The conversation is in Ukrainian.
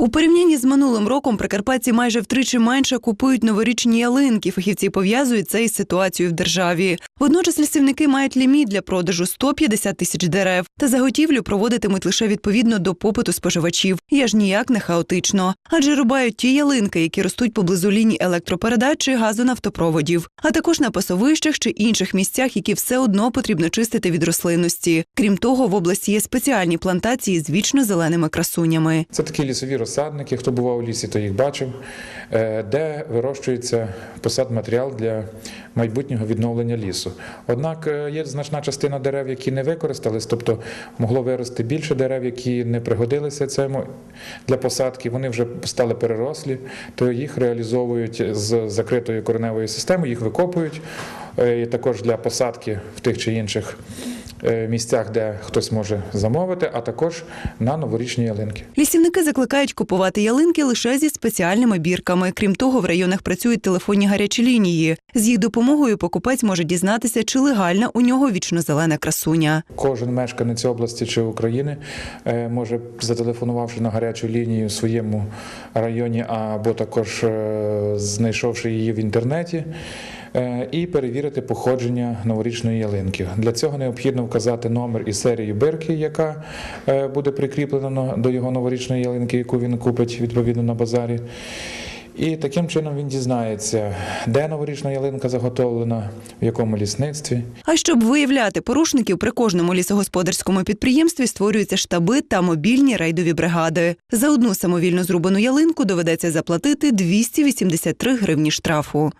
У порівнянні з минулим роком прикарпатці майже втричі менше купують новорічні ялинки. Фахівці пов'язують це із ситуацією в державі. Водночас лісівники мають ліміт для продажу 150 тисяч дерев, та заготівлю проводитимуть лише відповідно до попиту споживачів. І аж ніяк не хаотично. Адже рубають ті ялинки, які ростуть поблизу ліній електропередач чи газонафтопроводів, а також на пасовищах чи інших місцях, які все одно потрібно чистити від рослинності. Крім того, в області є спеціальні плантації з вічно зеленими красунями. Це такі лісові розсадники, хто бував у лісі, то їх бачив, е, де вирощується посадматеріал для майбутнього відновлення лісу. Однак е, є значна частина дерев, які не використались, тобто могло вирости більше дерев, які не пригодилися цьому для посадки. Вони вже стали перерослі, то їх реалізовують з закритою кореневою системою, їх викопують. е, Також для посадки в тих чи інших місцях, де хтось може замовити, а також на новорічні ялинки. Лісівники закликають купувати ялинки лише зі спеціальними бірками. Крім того, в районах працюють телефонні гарячі лінії. З їх допомогою покупець може дізнатися, чи легальна у нього вічно-зелена красуня. Кожен мешканець області чи України е, може, зателефонувавши на гарячу лінію в своєму районі, або також е, знайшовши її в інтернеті, е, і перевірити походження новорічної ялинки. Для цього необхідно вказати номер і серію бирки, яка е, буде прикріплена до його новорічної ялинки, яку він купить відповідно на базарі. І таким чином він дізнається, де новорічна ялинка заготовлена, в якому лісництві. А щоб виявляти порушників, при кожному лісогосподарському підприємстві створюються штаби та мобільні рейдові бригади. За одну самовільно зрубану ялинку доведеться заплатити 283 гривні штрафу.